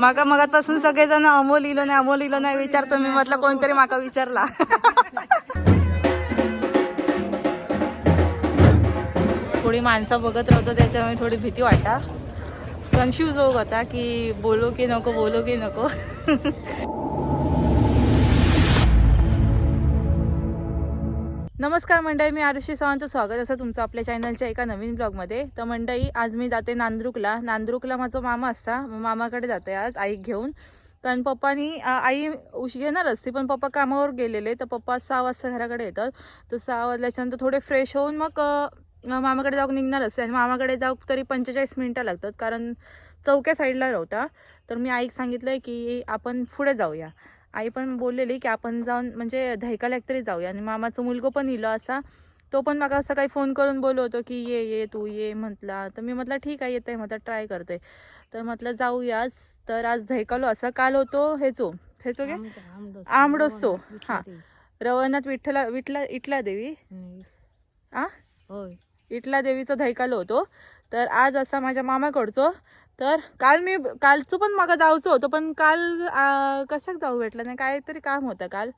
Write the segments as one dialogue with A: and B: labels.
A: माका मगापासून सगळेजण अमोल इलो नाही अमोल इलो नाही विचारतो मी म्हटलं कोणतरी माका विचारला. थोडी माणसं बघत राहतो त्याच्यामुळे थोडी भीती वाटता कन्फ्यूज होत होता की बोलो की नको बोलो की नको. नमस्कार मंडळी मी आरुषी सावंत. स्वागत असं तुमचं आपल्या चॅनलच्या एका नवीन ब्लॉगमध्ये तर मंडळी आज मी जाते नांद्रुकला. नांद्रुकला माझा मामा असता. मग मामाकडे जाते आज आई घेऊन. कारण पप्पानी आई उशी येणार असते पण पप्पा कामावर गेलेले. तर पप्पा सहा वाजता घराकडे येतात. तर सहा वाजल्याच्यानंतर थोडे फ्रेश होऊन मग मामाकडे जाऊन निघणार असते. आणि मामाकडे जाऊ तरी पंचेचाळीस मिनटं लागतात. कारण चौक्या साईडला राहता. तर मी आईक आहे की आपण पुढे जाऊया. आई पण बोललेली की आपण जाऊन म्हणजे धैकाला तरी जाऊया. आणि मामाचं मुलगो पण इलो असा तो पण मला सकाळी फोन करून बोललो होतो की ये ये तू ये म्हटला. तर मी म्हटलं ठीक आहे येते म्हटलं ट्राय करते. तर म्हटलं जाऊयाच तर आज धैकालो असा काल होतो हेचो हेचो गे आमडोसो. हा. रवनाथ विठ्ठला विठला इटला देवी आ? इटला देवीचं धैकालो होतो. तर आज असा माझ्या मामाकडचो तर काल मी कालचं पण मागा जाऊचं होतं पण काल कशाक जाऊ भेटलं नाही काहीतरी काम होतं काल.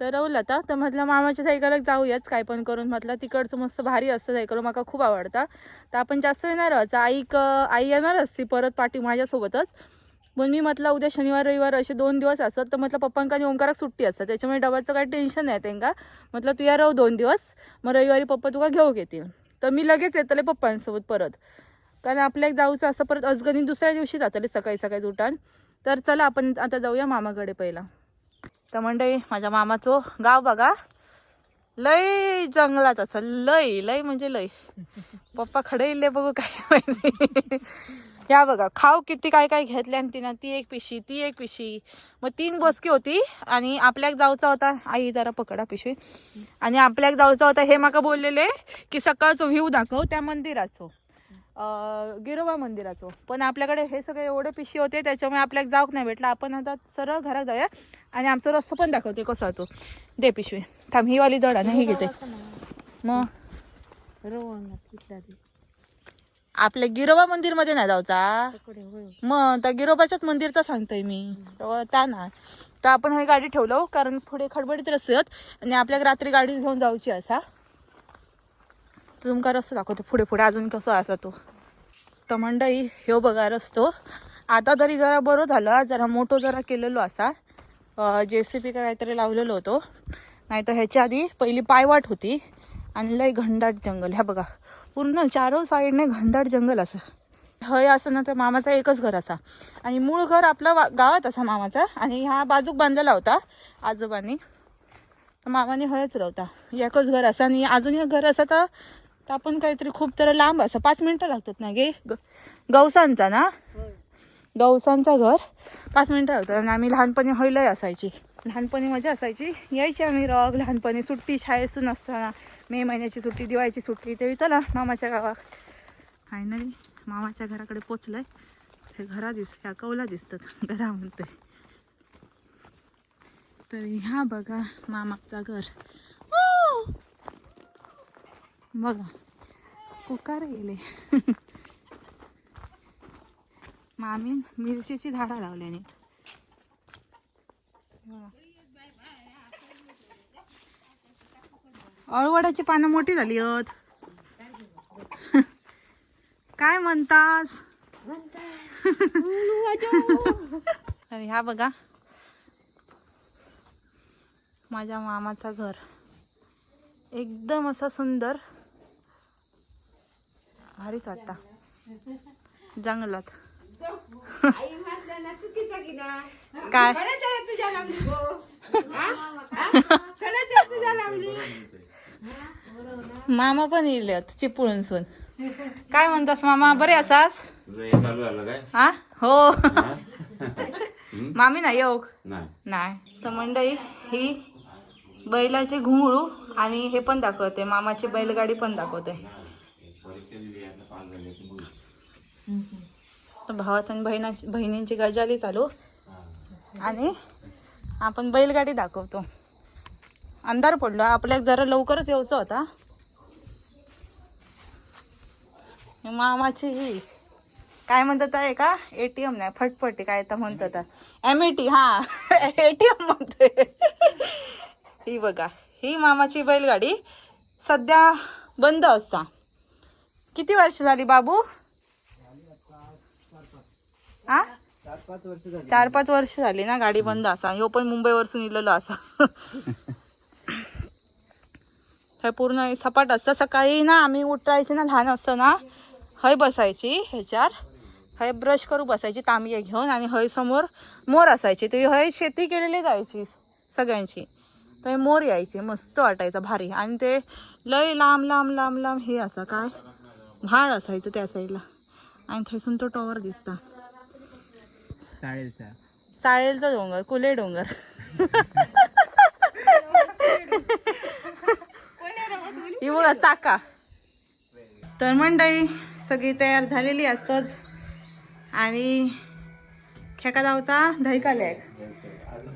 A: तर रवलं आता तर म्हटलं मामाच्या सायकलाक जाऊयाच काय पण करून. म्हटलं तिकडचं मस्त भारी असतं सायकल मला खूप आवडतं. तर आपण जास्त येणार आहोत. आईक आई येणार असती परत पाठी माझ्यासोबतच. पण मी म्हटलं उद्या शनिवार रविवार असे दोन दिवस असत तर म्हटलं पप्पांका आणि ओंकाराक सुट्टी असतात त्याच्यामुळे डबाचं काही टेन्शन नाही त्यांना म्हटलं तू या राहू दोन दिवस. मग रविवारी पप्पा तुका घेऊ घेतील तर मी लगेच येतले पप्पांसोबत परत. कारण आपल्याक जाऊचं असं परत अजगणी दुसऱ्या दिवशी जातले सकाळी सकाळी उठान. तर चला आपण आता जाऊया मामाकडे पहिला. तर मंडळी माझ्या मामाचं गाव बघा. लय जंगलात असं लय लय म्हणजे लय. पप्पा खडे इल्ले बघू काय माहिती. या बघा खाव किती काय काय घेतले आणि तिनं ती एक पिशी ती एक पिशी. मग तीन बसकी होती आणि आपल्याक जाऊचा होता. आई जरा पकडा पिशवी. आणि आपल्याक जाऊचा होता हे माका बोललेले की सकाळचं व्ह्यू दाखव त्या मंदिराचं. गिरोबा मंदिराचं. पण आपल्याकडे हे सगळे एवढे पिशी होते त्याच्यामुळे आपल्याला जाऊक नाही भेटला. आपण आता सरळ घरात जाऊया आणि आमचा रस्ता पण दाखवते कसा तो. दे पिशवी. थांब ही वाली जड आहे ना ही घेते. मग आपल्या गिरोबा मंदिरमध्ये नाही जाऊचा मग त्या गिरोबाच्याच मंदिरचा सांगतोय मी. त्या ना. तर आपण हे गाडी ठेवलो हो, कारण पुढे खडबडीत रस्ते आणि आपल्याला रात्री गाडी घेऊन जाऊची असा तुमका रस्तो दाखवतो. पुढे पुढे अजून कसं असा तो. तर मंडई ह्यो बघा रस्तो. आता तरी जरा बरं झालं जरा मोठं जरा केलेलो असा. जे सी पी काहीतरी लावलेलो होतो. नाही तर ह्याच्या आधी पहिली पायवाट होती. आणि लय घनदाट जंगल. ह्या बघा. पूर्ण चारो साईडने घनदाट जंगल असं. हय असं ना तर मामाचा एकच घर असा. आणि मूळ घर आपलं वा- गावात असा मामाचा. आणि ह्या बाजूक बांधलेला होता आजोबांनी. मामाने हयच राहता एकच घर असा. आणि अजून एक घर असं तर तर आपण काहीतरी खूप तर लांब असं पाच मिनटं लागतात ना गे? ग- गवसांचा ना? गवसांचा घर. पाच मिनटं लागतात. आणि आम्ही लहानपणी हयलय असायची. लहानपणी मजा असायची. यायची आम्ही रॉग लहानपणी सुट्टी शाळेतून असताना मे महिन्याची सुट्टी दिवाळीची सुट्टी. तेव्हा चला मामाच्या गावात. फायनली मामाच्या घराकडे पोचलंय. हे घरा दिस ह्या कौला दिसतात. घरा म्हणते तर ह्या बघा मामाचं घर. बघा कुकार येले मामी मिरचीची झाडं लावल्याने अळवडाची पानं मोठी झाली आहेत. काय म्हणतास? अरे ह्या बघा. माझ्या मामाचा घर. एकदम असा सुंदर. भारीच वाटता. जंगलात. काय? मामा पण येईल चिपळून सून. काय म्हणतास मामा? बरे असास?
B: हे चालू झालं काय?
A: हा? हो.
B: हा?
A: मामी नाही योग
B: नाही.
A: नाही. तर मंडई ही बैलाचे घुंगळू आणि हे पण दाखवते. मामाची बैलगाडी पण दाखवते. तर भावात आणि बहिणा बहिणींची गजाली चालू. आणि आपण बैलगाडी दाखवतो. अंधार पडलो. आपल्याला जरा लवकरच यायचं होता. मामाची ही. काय म्हणतात आहे का? एटीएम नाही फटफटी काय तर म्हणतात. एम ए टी हा. एटीएम म्हणतोय. ही बघा. ही मामाची बैलगाडी सध्या बंद असता. किती वर्ष झाली बाबू? हा
B: चार पाच वर्ष झाली.
A: चार पाच वर्ष झाली ना गाडी बंद असा. ह्यो पण मुंबईवरसून इलेलो असा. हे पूर्ण सपाट असतं. सकाळी ना आम्ही उठायचे ना लहान असताना हय बसायची ह्याच्यावर. हय ब्रश करू बसायची तांबे घेऊन आणि हय समोर मोर असायची. तर हय शेती केलेली जायची सगळ्यांची. तर मोर यायचे मस्त वाटायचं भारी. आणि ते लय लांब लांब लांब लांब हे असं काय? भाड असायचं त्या साईडला. आणि थंयसून तो टॉवर दिसता.
B: साळेलचा.
A: साळेलचा डोंगर कुले डोंगर. ही बघा चाका. तर मंडई सगळी तयार झालेली असतात. आणि खेका धावता धैकाल्याक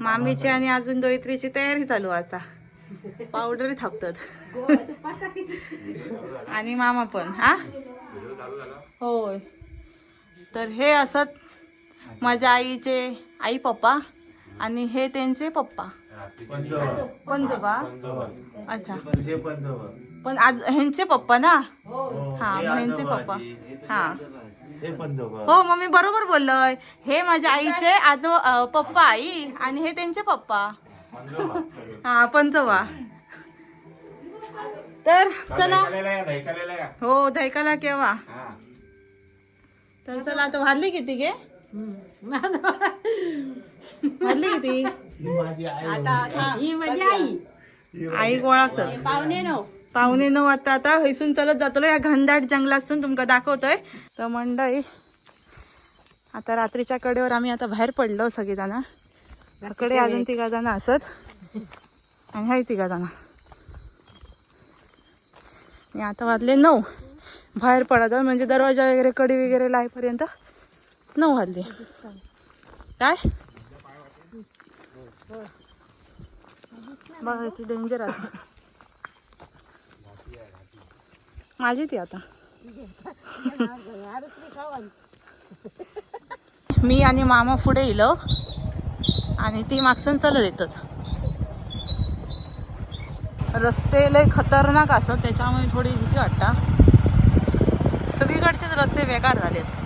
A: मामीची आणि अजून दोयत्रीची तयारी चालू असा पावडर थापतात. आणि मामा पण हा? होय. तर हे असत माझ्या आईचे आई पप्पा आणि हे त्यांचे पप्पा. पंजोबा. अच्छा.
B: पण
A: आज ह्यांचे पप्पा ना? हा ह्यांचे पप्पा. हा.
B: हो
A: मग मी बरोबर बोललोय. हे माझ्या आईचे आजो पप्पा आई आणि हे त्यांचे पप्पा. हा पंजोबा. तर चला. हो धैकाला केव्हा? तर चला आता वाढली किती गे? वाढली किती?
B: माझी आई
C: ही माझी आई.
A: आई ओळखतात
C: पाहुणे नव
A: पाहुणे नऊ. वाजता आता हैसून चालत जातलो या घनदाट जंगलातून. तुमका दाखवतोय. तर मंडळी आता रात्रीच्या कडेवर आम्ही आता बाहेर पडलो सगळेजण. कडे अजून तिघा जण असत. आणि हाय तिघा जण आणि आता वाजले नऊ. बाहेर पडत म्हणजे दरवाजा वगैरे कडी वगैरे लाईपर्यंत. नऊ वाजले. काय? बघा ती डेंजर आहे. माझी ती आता. मी आणि मामा पुढे इलो. आणि ती मागसून चलत येतात. रस्ते लय खतरनाक असत त्याच्यामुळे थोडी भीती वाटता. सगळीकडचेच रस्ते बेकार झालेत.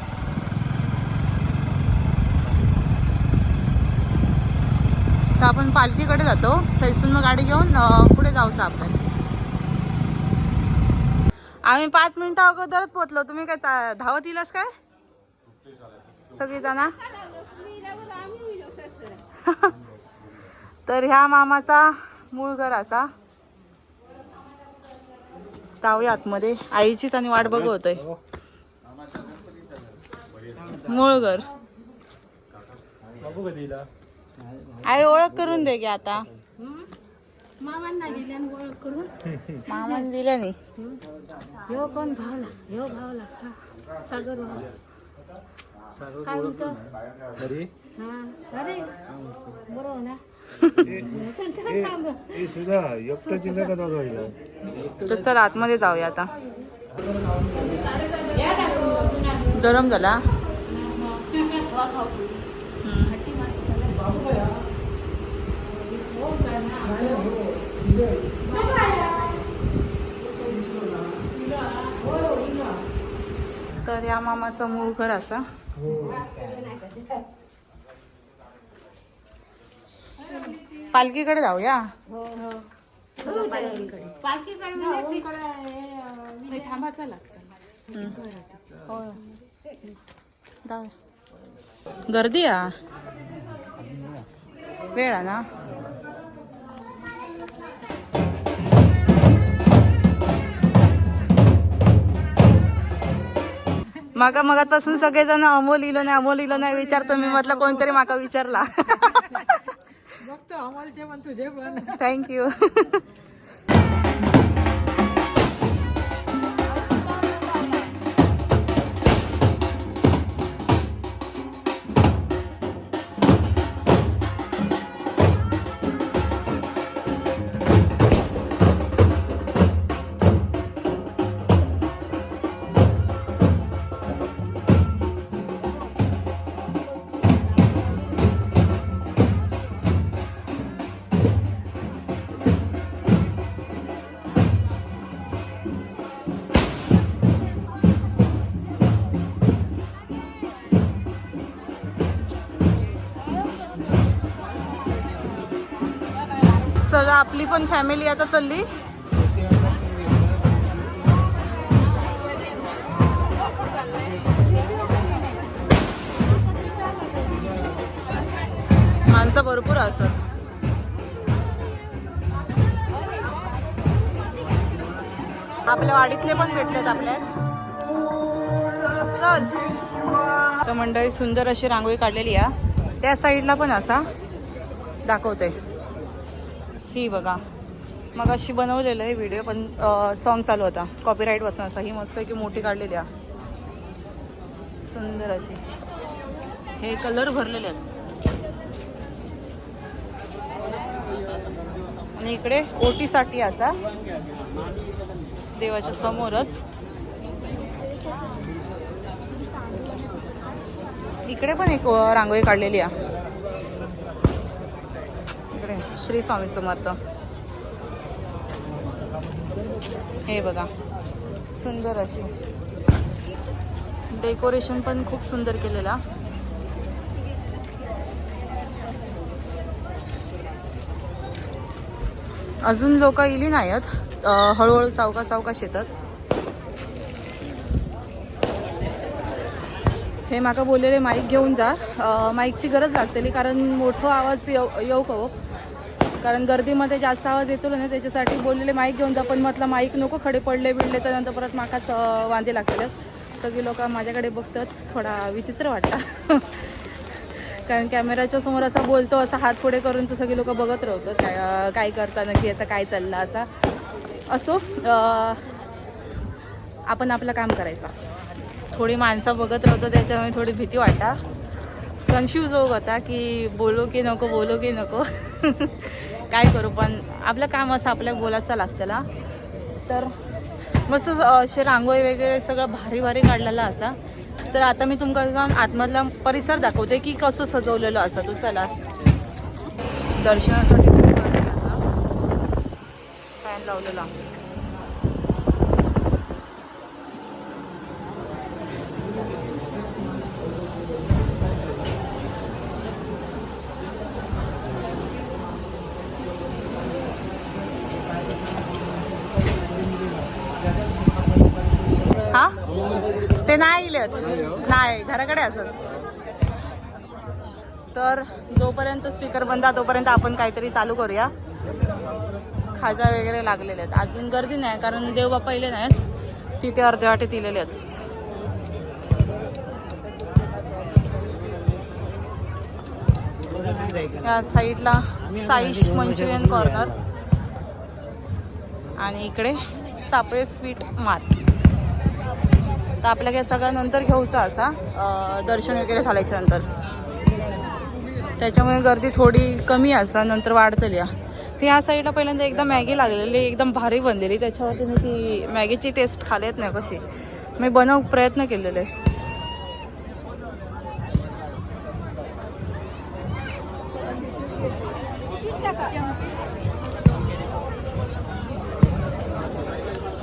A: तर आपण पालखीकडे जातो. थैसून मग गाडी घेऊन पुढे जाऊचं आपण. आम्ही पाच मिनिटं अगोदरच पोहोचलो. तुम्ही काय चा- धावत येईलच काय? सगळी जण तर ह्या मामाचा मूळ घर असा. जाऊया आतमध्ये. आईचीच आणि वाट बघवतोय मूळ घर. आई ओळख करून दे गे आता.
C: मामांना दिल्यान ओळख करून.
A: मामाने दिल्या नाही.
C: ह्यो कोण भावला? ह्यो भावला हा, सागर काय म्हणतो? हा अरे बरोबर ना
B: ए सुद्धा एकटं चिंता का दादा हिला
A: तर चला आतमध्ये जाऊया आता. गरम झाला. हम्म. तर या मामाचा मूळ घर असा पालखीकडे जाऊया?
C: थांबाचा थांबायचं
A: गर्दी आ वेळ आहे ना? माका मगापासून सगळेजण अमोल इलो नाही अमोल इलो नाही विचारतो मी म्हटलं कोणतरी माका विचारला. थँक्यू आपली पण फॅमिली आता चालली. माणसं भरपूर असतात. आपल्या वाडीतले पण भेटलेत आपल्या चल. तर मंडळी सुंदर अशी रांगोळी काढलेली आहे. त्या साईडला पण असा. दाखवते. ही बघा. मग अशी बनवलेलं आहे व्हिडिओ पण सॉन्ग चालू होता. कॉपीराईट बसण्याचा असा ही मस्त की मोठी काढलेली आहे. सुंदर अशी. हे कलर भरलेले आहेत. आणि इकडे ओटीसाठी असा देवाच्या समोरच. इकडे पण एक रांगोळी काढलेली आहे इकडे श्री स्वामी समर्थ. हे बघा सुंदर अशी. डेकोरेशन पण खूप सुंदर केलेला. अजून लोक इली नाही आहेत हळूहळू सावका सावकाश येतात हे माका बोललेले माईक घेऊन जा. माईकची गरज लागतली कारण मोठं आवाज येऊ येऊ कारण गर्दीमध्ये जास्त आवाज येतो ना त्याच्यासाठी बोललेले माईक घेऊन जा पण म्हटलं माईक नको खडे पडले बिडले तर नंतर परत माकाच वांदे लागतील. सगळी लोक माझ्याकडे बघतात थोडा विचित्र वाटला. कारण कॅमेराच्या समोर असा बोलतो असा हात पुढे करून तर सगळी लोक बघत राहतो काय काय करता नक्की आता काय चाललं असा. असो आपण आपलं काम करायचं. थोडी माणसं बघत राहतो त्याच्यामुळे थोडी भीती वाटता कन्फ्यूज होत होता की बोलो की नको बोलो की नको. काय करू पण आपलं काम असं आपल्याला बोलायचं लागतं ना. तर मस्त असे रांगोळी वगैरे सगळं भारी भारी काढलेलं असा. तर आता मी तुमका जाऊन आतमधला परिसर दाखवते की कसं सजवलेलं असं. तो चला. दर्शनासाठी फॅन लावलेला हा ते नाही इलेत नाही घराकडे असत तर जोपर्यंत स्पीकर बंद तोपर्यंत आपण काहीतरी चालू करूया. खाजा वगैरे लागलेले आहेत. अजून गर्दी नाही कारण देवबाप्पा इले नाहीत. तिथे अर्धे वाटे दिलेले आहेत. या साईडला साईश मंचुरियन कॉर्नर आणि इकडे सापळे स्वीट मार्ट तर आपल्या काही सगळं नंतर घेऊचा असा दर्शन वगैरे झाल्याच्यानंतर. त्याच्यामुळे गर्दी थोडी कमी असा नंतर वाढतली या तर या साईडला पहिल्यांदा एकदा मॅगी लागलेली एकदम भारी बनलेली. त्याच्यावरती मी ती मॅगीची टेस्ट खालेत नाही कशी. मी बनव प्रयत्न केलेले.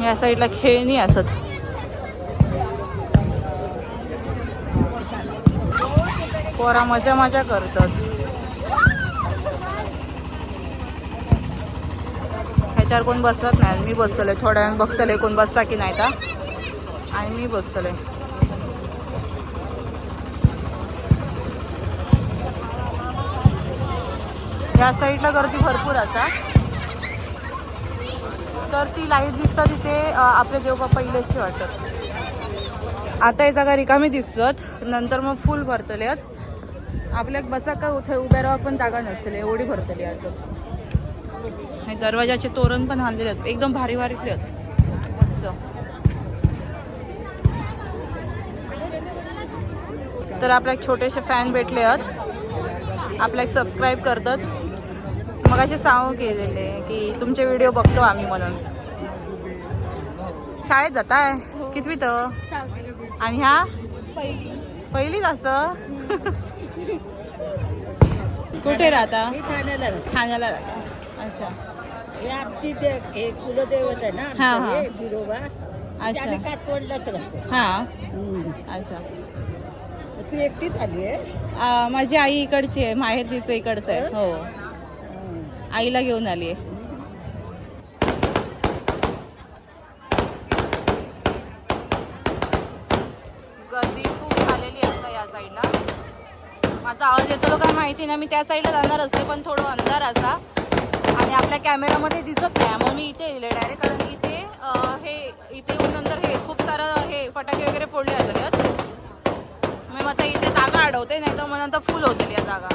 A: या साईडला खेळणी असत. पोरा मजा मजा करतात. ह्याच्यावर कोण बसत नाही. मी बसतले थोड्या वेळ बघतले कोण बसता की नाही का आणि मी बसतले या साईडला गर्दी भरपूर असा तर ती लाइट दिसतात तिथे आपले देवबाप्पा इलेशी वाटतात. आता हे जागा रिकामी दिसतात. नंतर मग फुल भरतले आहेत आपल्याक बसा का उठे उभ्या राहा पण जागा नसतले एवढी भरतली असत हे दरवाजाचे तोरण पण आणलेले आहेत. एकदम भारी भारीतले आहेत. मस्त. तर आपल्या एक छोटेसे फॅन भेटले आहेत. आपल्या एक सबस्क्राईब करतात. मग असे सांगू केलेले की तुमचे व्हिडिओ बघतो आम्ही म्हणून. शाळेत जाताय? कितवीत? आणि ह्या पहिलीच असं? कुठे राहता?
C: मी ठाण्याला राहते.
A: ठाण्याला राहता. अच्छा.
C: हे आमची ते हे कुलदैवत आहे ना
A: हा,
C: आमचं
A: हा.
C: हे बिरोबा ते
A: अच्छा.
C: कातवडलाच राहतो.
A: हा.
C: हम्म.
A: अच्छा.
C: तू एकटीच आली आहे?
A: आ, माझी आई इकडची आहे माहेर तिचं इकडचं आहे. हो.
C: हं.
A: आईला घेऊन आली आहे. आवाज काय माहिती ना मी त्या साईडला जाणार असते पण थोडं अंधार असा. आणि आपल्या कॅमेरामध्ये दिसत नाही. मग मी इथे येईल. डायरेक्ट कारण इथे हे इथे येऊन नंतर हे खूप सारं हे फटाके वगैरे फोडले जातात मी मग आता इथे जागा अडवते नाही तर मग नंतर फुल होतील या जागा.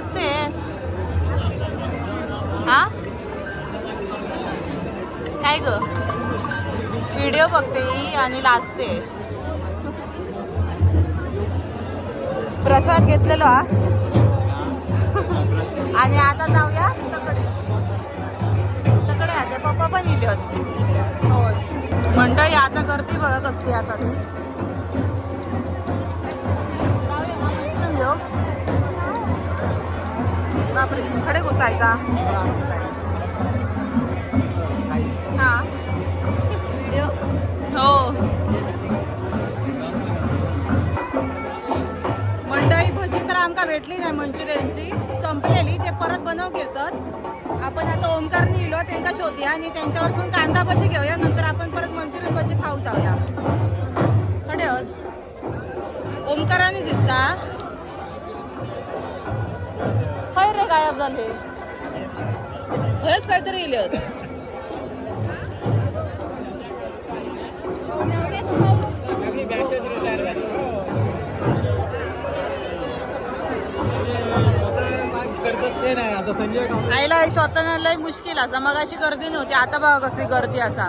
A: लाजते हा? काय ग? व्हिडिओ बघते आणि लाजते. प्रसाद घेतलेलो हा? आणि आता जाऊया तकडे. तकडे आता पप्पा पण इथे होते. होय. मंडळी आता करते बघा कसली आता ती. बापरे खडे घुसायचा. हा. हो. मंडळी भजी तर आमका भेटली नाही मंचुरियनची. संपलेली ते परत बनव घेतात. आपण आता ओमकारने इलो त्यांना शोधूया आणि त्यांच्यावरसून कांदा भजी घेऊया नंतर आपण परत मंचुरियन भजी खाऊ जाऊया. कडे आहोत. ओमकाराने दिसता. हाय रे गायब झाले. खरंच काहीतरी इले होते. आईला स्वतः लय मुश्किल असा मग अशी गर्दी नव्हती. आता बघा कसली गर्दी असा.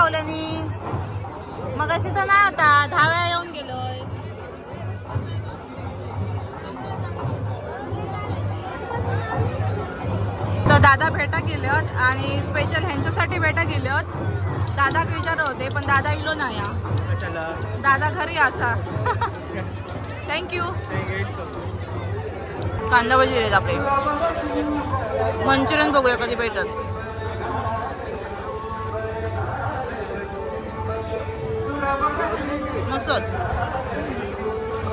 A: लावल्यानी. मग अशी तर नाही होता दहा वेळा येऊन गेलोय. तर दादा भेटा गेल्यात आणि स्पेशल ह्यांच्यासाठी भेटा गेल्यात. दादा विचारत होते पण दादा इलो नाही दादा घरी असा. थँक्यू कांदा भजी आपले. मंचुरियन बघूया कधी भेटत. मस्तच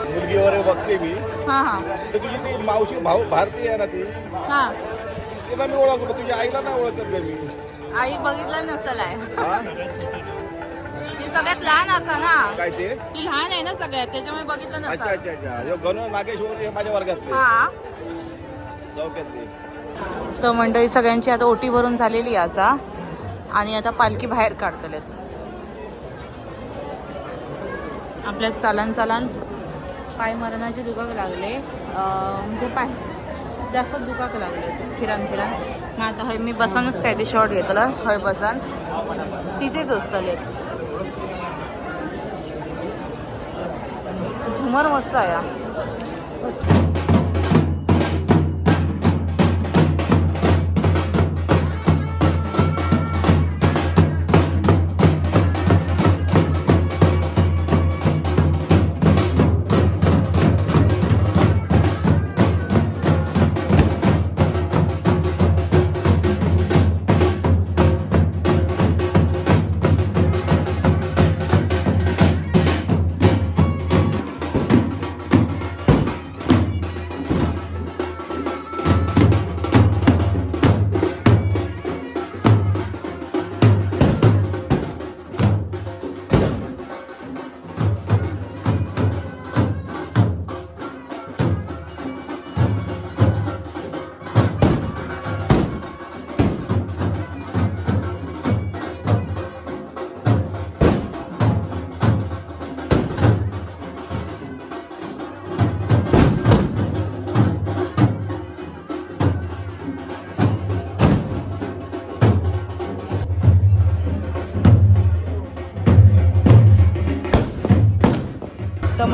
B: मुलगी वगैरे बघते मी.
A: हा हा.
B: तर तुझी ती मावशी भाऊ भारतीय आहे ना ती?
A: हा.
B: तिला मी ओळखतो पण तुझ्या आईला नाही ओळखत का मी.
A: आई बघितलं नसतं
B: हा?
A: ती सगळ्यात लहान असा ना.
B: काय ते?
A: ती लहान आहे ना सगळ्यात त्याच्यामुळे बघितलं
B: अच्छा
A: नसतं
B: अच्छा अच्छा. यो गणू नागेश्वर हे माझ्या वर्गातले.
A: हा. तर मंडळी सगळ्यांची आता ओटी भरून झालेली आहे असा. आणि आता पालखी बाहेर काढतलेत. आपल्या चालन चालन पाय मरणाचे दुखाक लागले. म्हणजे पाय जास्त दुखाक लागले. फिरान फिरान. मग आता हय मी बसानच काय ते शॉर्ट घेतलं. हय बसान. तिथेच असतले. झुमर मस्त आहे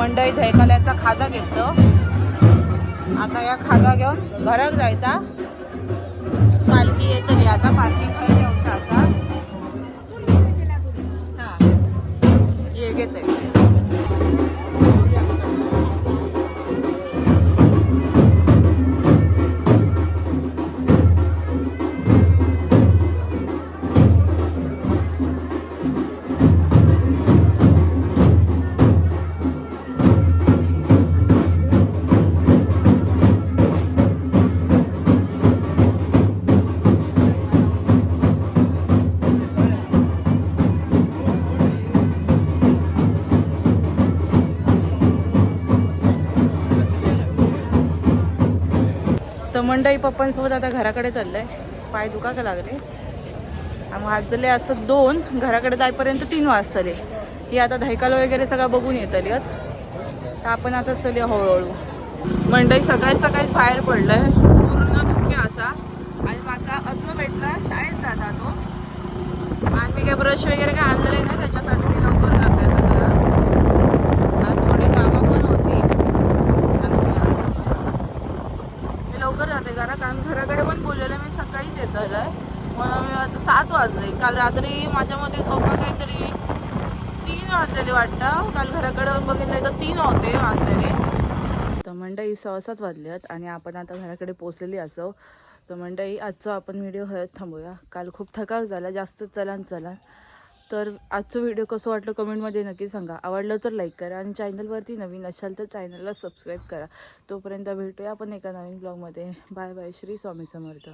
A: मंडई धैकाल्याचा खाजा घेतलो. आता या खाजा घेऊन घरात जायचा. पालखी येतली आता पालखी मंडई पप्पांसोबत आता घराकडे चाललंय. पाय दुखाका लागले. मग वाजले असं दोन घराकडे जायपर्यंत तीन वाजतले. ती आता धैकाल वगैरे सगळं बघून येतली तर आपण आता चले हळूहळू. मंडई सकाळी सकाळीच बाहेर पडलंय. पूर्ण धुके असा. आणि माका अत्व भेटला शाळेत जाता तो. आणि मी काय ब्रश वगैरे काय आणलेले नाही त्याच्यासाठी मी लवकर जाते आता घरात. आणि थोडी कामं पण होती आणि मी आता- मी लवकर जाते घरा कारण घराकडे पण बोललेलं मी सकाळीच येतो मला मी आता सात वाजले. काल रात्री माझ्यामध्ये झोपा काहीतरी तीन वाजलेले वाटतं. काल घराकडे बघितलं तर तीन होते वाजलेले. तर मंडई सहसाच वाजल्यात आणि आपण आता घराकडे पोचलेली असो. तर मंडई आजचा आपण व्हिडिओ हळद थांबूया. काल खूप थकाक झाला जास्त चलान चला तर आजचं व्हिडिओ कसं वाटलं कमेंटमध्ये नक्की सांगा. आवडलं तर लाईक करा आणि चॅनलवरती नवीन असाल तर चॅनलला सबस्क्राईब करा. तोपर्यंत भेटूया आपण एका नवीन ब्लॉगमध्ये बाय बाय श्री स्वामी समर्थ.